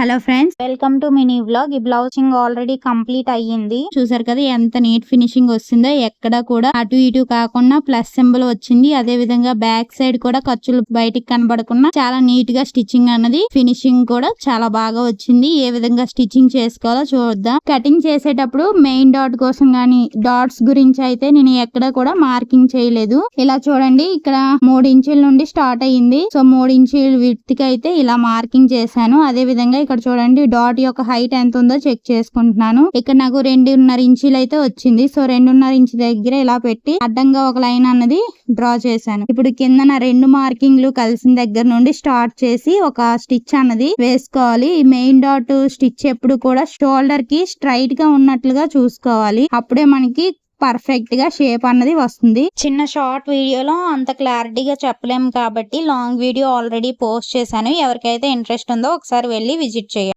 Hello friends welcome to mini vlog ఈ బ్లౌజింగ్ already complete అయ్యింది. చూసారు కదా ఎంత నీట్ ఫినిషింగ్ వస్తుందో ఎక్కడ కూడా అటు ఇటు కాకుండా ప్లస్ సింబల్ వచ్చింది. అదే విధంగా బ్యాక్ సైడ్ కూడా ఖర్చులు బయటికి కనబడకుండా చాలా నీట్గా స్టిచ్చింగ్ అన్నది ఫినిషింగ్ కూడా చాలా బాగా వచ్చింది. ఏ విధంగా స్టిచ్చింగ్ చేసుకోవాలో చూద్దాం. కటింగ్ చేసేటప్పుడు మెయిన్ డాట్ కోసం గానీ డాట్స్ గురించి అయితే నేను ఎక్కడ కూడా మార్కింగ్ చేయలేదు. ఇలా చూడండి ఇక్కడ మూడు ఇంచుల నుండి స్టార్ట్ అయ్యింది. సో మూడు ఇంచుల విత్కి అయితే ఇలా మార్కింగ్ చేశాను. అదే విధంగా ఇక్కడ చూడండి డాట్ యొక్క హైట్ ఎంత ఉందో చెక్ చేసుకుంటున్నాను. ఇక్కడ నాకు రెండున్నర ఇంచులు అయితే వచ్చింది. సో రెండున్నర ఇంచు దగ్గర ఇలా పెట్టి అడ్డంగా ఒక లైన్ అన్నది డ్రా చేశాను. ఇప్పుడు కింద నా రెండు మార్కింగ్లు కలిసిన దగ్గర నుండి స్టార్ట్ చేసి ఒక స్టిచ్ అన్నది వేసుకోవాలి. ఈ మెయిన్ డాట్ స్టిచ్ ఎప్పుడు కూడా షోల్డర్కి స్ట్రైట్గా ఉన్నట్లుగా చూసుకోవాలి. అప్పుడే మనకి పర్ఫెక్ట్గా షేప్ అన్నది వస్తుంది. చిన్న షార్ట్ వీడియోలో అంత క్లారిటీగా చెప్పలేము కాబట్టి లాంగ్ వీడియో ఆల్రెడీ పోస్ట్ చేశాను. ఎవరికైతే ఇంట్రెస్ట్ ఉందో ఒకసారి వెళ్ళి విజిట్ చేయండి.